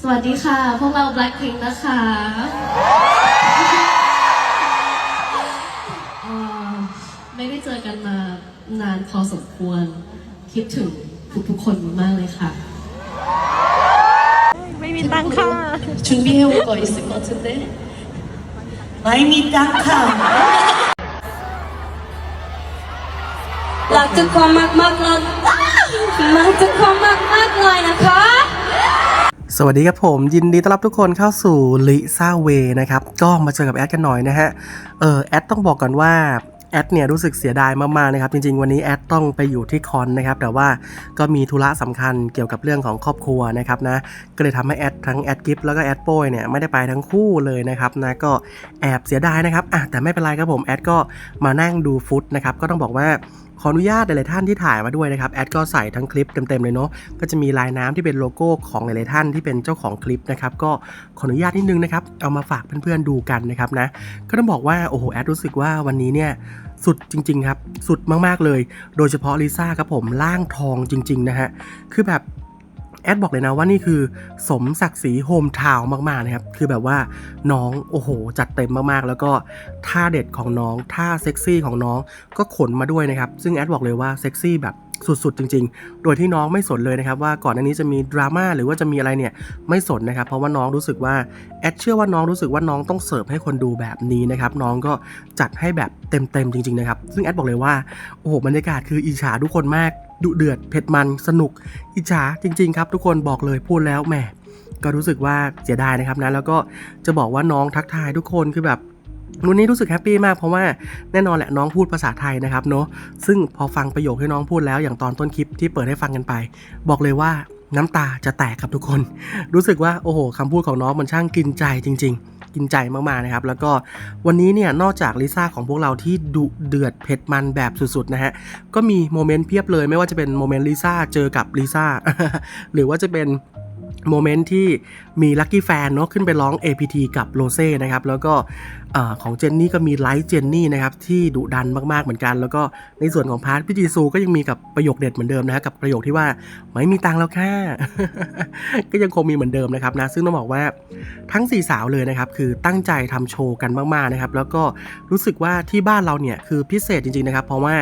สวัสดีค่ะ พวกเรา Blackpink นะคะเอ่อไม่ได้เจอกันมานานพอสมควร คิดถึงทุกๆคนมากเลยค่ะ ไม่มีตังค่ะ 준비해 온 거 있을 것 같은데 ไม่มีตังค่ะ รักทุกคนมากมากๆเลยรักทุกคนมากมากๆเลยนะคะ สวัสดีครับผมยินดีต้อนรับทุกคนเข้าสู่ลิซ่าเวนะครับ ก็มาเจอกับแอดกันหน่อยนะฮะเออแอดต้องบอกก่อนว่าแอดเนี่ยรู้สึกเสียดายมากๆนะครับจริงๆ วันนี้แอดต้องไปอยู่ที่คอนนะครับแต่ว่าก็มีธุระสำคัญเกี่ยวกับเรื่องของครอบครัวนะครับนะก็เลยทำให้แอดทั้งแอดกิฟแล้วก็แอดโป้ยเนี่ยไม่ได้ไปทั้งคู่เลยนะครับนะก็แอบเสียดายนะครับอะแต่ไม่เป็นไรครับผมแอดก็มานั่งดูฟุตนะครับก็ต้องบอกว่า ขออนุญาตหลายๆท่านที่ถ่ายมาด้วยนะครับแอดก็ใส่ทั้งคลิปเต็มๆเลยเนาะก็จะมีลายน้ำที่เป็นโลโก้ของหลายๆท่านที่เป็นเจ้าของคลิปนะครับก็ขออนุญาตนิดนึงนะครับเอามาฝากเพื่อนๆดูกันนะครับนะก็ต้องบอกว่าโอ้โหแอดรู้สึกว่าวันนี้เนี่ยสุดจริง ๆ ครับ สุดมากๆเลย โดยเฉพาะลิซ่าครับผมล่างทองจริง ๆ นะฮะคือแบบ แอดบอกเลยนะว่านี่คือสมศักดิ์ศรีโฮมทาวน์มากๆนะครับ คือแบบว่าน้องโอ้โห จัดเต็มมากๆ แล้วก็ท่าเด็ดของน้องท่าเซ็กซี่ของน้องก็ขนมาด้วยนะครับ ซึ่งแอดบอกเลยว่าเซ็กซี่แบบสุดๆ จริง ๆ โดยที่น้องไม่สนเลยนะครับ ว่าก่อนหน้านี้จะมีดราม่าหรือว่าจะมีอะไรเนี่ยไม่สนนะครับ เพราะว่าน้องรู้สึกว่าแอดเชื่อว่าน้องรู้สึกว่าน้องต้องเสิร์ฟให้คนดูแบบนี้นะครับ น้องก็จัดให้แบบเต็มๆจริง ๆ นะครับ ซึ่งแอดบอกเลยว่าโอ้โหบรรยากาศคืออิจฉาทุกคนมาก ดุเดือดเผ็ดมันสนุก อิจฉาจริง ๆ ครับ ทุกคนบอกเลยพูดแล้วแหมก็รู้สึกว่าเสียดายนะครับนะแล้วก็จะบอกว่าน้องทักทายทุกคนคือแบบวันนี้รู้สึกแฮปปี้มากเพราะว่าแน่นอนแหละน้องพูดภาษาไทยนะครับเนาะซึ่งพอฟังประโยคที่น้องพูดแล้วอย่างตอนต้นคลิปที่เปิดให้ฟังกันไป บอกเลยว่าน้ำตาจะแตกครับทุกคน รู้สึกว่าโอ้โหคำพูดของน้องมันช่างกินใจจริง ๆ กินใจมากๆนะครับ แล้วก็วันนี้เนี่ยนอกจากลิซ่าของพวกเราที่ดุเดือดเผ็ดมันแบบสุดๆนะฮะก็มีโมเมนต์เพียบเลยไม่ว่าจะเป็นโมเมนต์ลิซ่าเจอกับลิซ่าหรือว่าจะเป็น โมเมนต์ที่มีลั c กี้แฟนเนาะขึ้นไปร้อง APT กับโรเซ่นะครับ แล้วก็ของเจนนี่ก็มีไลท์เจนนี่นะครับ ที่ดุดันมาก ๆ เหมือนกัน แล้วก็ในส่วนของพาร์ทพี่จีซูก็ยังมีกับประโยคเด็ดเหมือนเดิมนะฮะกับประโยคที่ว่าไม่มีตังแล้วค่ะก็ยังคงมีเหมือนเดิมนะครับนะซึ่งต้องบอกว่าทั้งสี่สาวเลยนะครับ คือตั้งใจทำโชว์กันมาก ๆ นะครับ แล้วก็รู้สึกว่าที่บ้านเราเนี่ยคือพิเศษจริง ๆ นะครับ เพราะว่า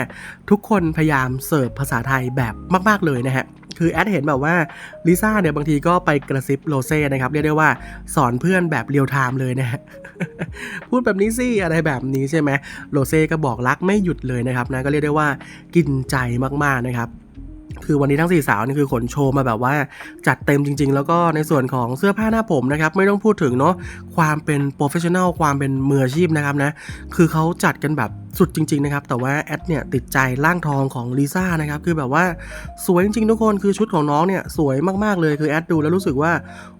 ทุกคนพยายามเสิร์ฟภาษาไทยแบบมาก ๆเลยนะฮะ คือแอดเห็นแบบว่าลิซ่าเนี่ยบางทีก็ไปกระซิบโรเซ่นะครับ เรียกได้ว่าสอนเพื่อนแบบเรียลไทม์เลยนะฮะพูดแบบนี้สิอะไรแบบนี้ใช่ไหมโรเซ่ก็บอกรักไม่หยุดเลยนะครับนะก็เรียกได้ว่ากินใจมากๆนะครับคือวันนี้ทั้งสี่สาวนี่คือขนโชว์มาแบบว่าจัดเต็มจริง ๆ แล้วก็ในส่วนของเสื้อผ้าหน้าผมนะครับ ไม่ต้องพูดถึงเนาะความเป็นโปรเฟชชั่น a ลความเป็นมืออาชีพนะครับนะ คือเขาจัดกันแบบ สุดจริง ๆ นะครับ แต่ว่าแอดเนี่ยติดใจร่างทองของลิซ่านะครับ คือแบบว่าสวยจริง ๆ ทุกคนคือชุดของน้องเนี่ยสวยมากๆเลยคือแอดดูแล้วรู้สึกว่า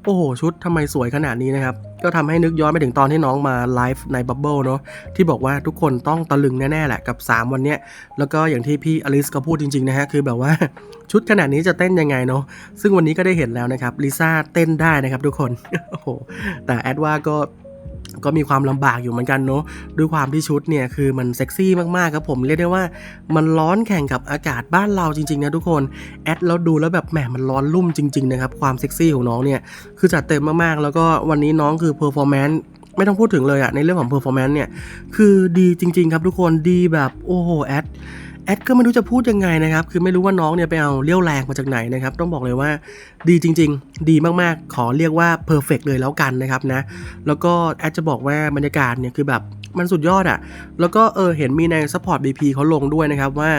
โอ้โห ชุดทำไมสวยขนาดนี้นะครับ ก็ทำให้นึกย้อนไปถึงตอนที่น้องมาไลฟ์ในบับเบิลเนาะที่บอกว่าทุกคนต้องตะลึงแน่ ๆ แหละกับ 3 วันเนี้ยแล้วก็อย่างที่พี่อลิสก็พูดจริง ๆ นะฮะคือแบบว่าชุดขนาดนี้จะเต้นยังไงเนาะซึ่งวันนี้ก็ได้เห็นแล้วนะครับลิซ่าเต้นได้นะครับทุกคนโอ้โหแต่แอดว่าก็ ก็มีความลำบากอยู่เหมือนกันเนาะด้วยความที่ชุดเนี่ยคือมันเซ็กซี่มากๆครับผมเรียกได้ว่ามันร้อนแข่งกับอากาศบ้านเราจริงๆนะทุกคนแอดแล้วดูแล้วแบบแหมมันร้อนรุ่มจริงๆนะครับความเซ็กซี่ของน้องเนี่ยคือจัดเต็มมากๆ แล้วก็วันนี้น้องคือเพอร์ฟอร์แมนซ์ไม่ต้องพูดถึงเลยอะในเรื่องของเพอร์ฟอร์แมนซ์เนี่ยคือดีจริง ๆ ครับทุกคนดีแบบโอ้โหแอด แอดก็ไม่รู้จะพูดยังไงนะครับ คือไม่รู้ว่าน้องเนี่ยไปเอาเลี้ยวแรงมาจากไหนนะครับ ต้องบอกเลยว่าดีจริง ๆ ดีมากๆ ขอเรียกว่าเพอร์เฟกเลยแล้วกันนะครับนะ แล้วก็แอดจะบอกว่าบรรยากาศเนี่ยคือแบบมันสุดยอดอะ่ะ แล้วก็เออเห็นมีใน Support BP เขาลงด้วยนะครับว่า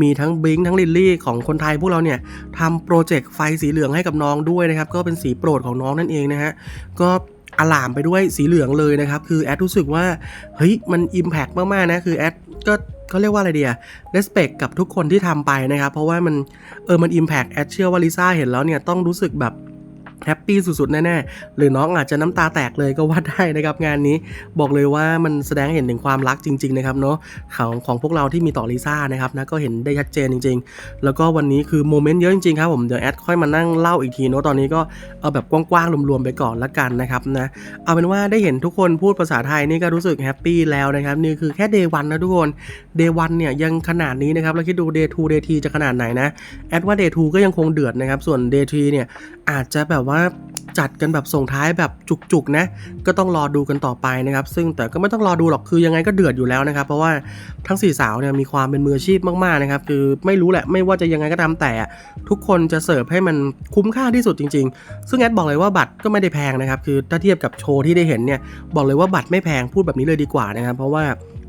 มีทั้งบิงทั้งลิลลี่ของคนไทยพวกเราเนี่ยทำโปรเจกต์ไฟสีเหลืองให้กับน้องด้วยนะครับ ก็เป็นสีโปรดของน้องนั่นเองนะฮะ ก็อลามไปด้วยสีเหลืองเลยนะครับ คือแอดรู้สึกว่า เฮ้ย มัน Impact มาก ๆ นะ คือแอดก็ เขาเรียกว่าอะไรเดีย respect กับทุกคนที่ทำไปนะครับ เพราะว่ามันเออมัน Impact แอดเชื่อว่าลิซ่าเห็นแล้วเนี่ยต้องรู้สึกแบบ แฮปปี้สุดๆ แน่ๆ หรือน้องอาจจะน้ำตาแตกเลยก็ว่าได้นะครับงานนี้บอกเลยว่ามันแสดงเห็นถึงความรักจริง ๆ นะครับเนาะของของพวกเราที่มีต่อลิซ่านะครับนะก็เห็นได้ชัดเจนจริง ๆ แล้วก็วันนี้คือโมเมนต์เยอะจริงๆครับผมเดี๋ยวแอดค่อยมานั่งเล่าอีกทีเนาะตอนนี้ก็เอาแบบกว้างๆรวมๆไปก่อนละกันนะครับนะเอาเป็นว่าได้เห็นทุกคนพูดภาษาไทยนี่ก็รู้สึกแฮปปี้แล้วนะครับนี่คือแค่เดย์วันนะทุกคนเดย์วันเนี่ยยังขนาดนี้นะครับแล้วคิดดูเดย์ทูเดย์ทีจะขนาดไหนนะแอดว่าเดย์ทูก็ยังคงเดือดนะครับส่วนเดย์ทีเนี่ยอาจจะแบบว่าจัดกันแบบส่งท้ายแบบจุกๆนะ ก็ต้องรอดูกันต่อไปนะครับ ซึ่งแต่ก็ไม่ต้องรอดูหรอกคือยังไงก็เดือดอยู่แล้วนะครับ เพราะว่าทั้งสี่สาวเนี่ยมีความเป็นมืออาชีพมากๆนะครับ คือไม่รู้แหละไม่ว่าจะยังไงก็ตามแต่ ทุกคนจะเสิร์ฟให้มันคุ้มค่าที่สุดจริง ๆ ซึ่งแอดบอกเลยว่าบัตรก็ไม่ได้แพงนะครับ คือถ้าเทียบกับโชว์ที่ได้เห็นเนี่ยบอกเลยว่าบัตรไม่แพงพูดแบบนี้เลยดีกว่านะครับ เพราะว่า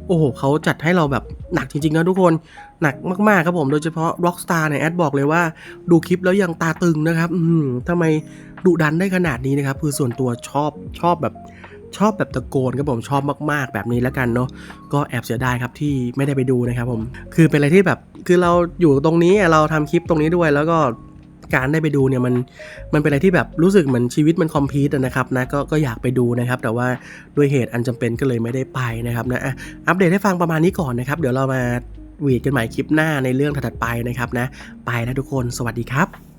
โอ้โหเขาจัดให้เราแบบหนักจริงๆนะทุกคนหนักมากๆครับผมโดยเฉพาะ Rockstar เนี่ยแอดบอกเลยว่าดูคลิปแล้วยังตาตึงนะครับ อืมทำไม ดุดันได้ขนาดนี้นะครับ คือส่วนตัวชอบชอบแบบชอบแบบตะโกนครับผมชอบมากๆ แบบนี้แล้วกันเนาะก็แอบเสียดายครับที่ไม่ได้ไปดูนะครับผมคือเป็นอะไรที่แบบคือเราอยู่ตรงนี้เราทำคลิปตรงนี้ด้วยแล้วก็การได้ไปดูเนี่ยมันมันเป็นอะไรที่แบบรู้สึกเหมือนชีวิตมันคอมพลีทนะครับนะก็ก็อยากไปดูนะครับ แต่ว่าด้วยเหตุอันจำเป็นก็เลยไม่ได้ไปนะครับนะอัปเดตให้ฟังประมาณนี้ก่อนนะครับ เดี๋ยวเรามาวีดกันใหม่คลิปหน้าในเรื่องถัดไปนะครับนะไปนะทุกคนสวัสดีครับ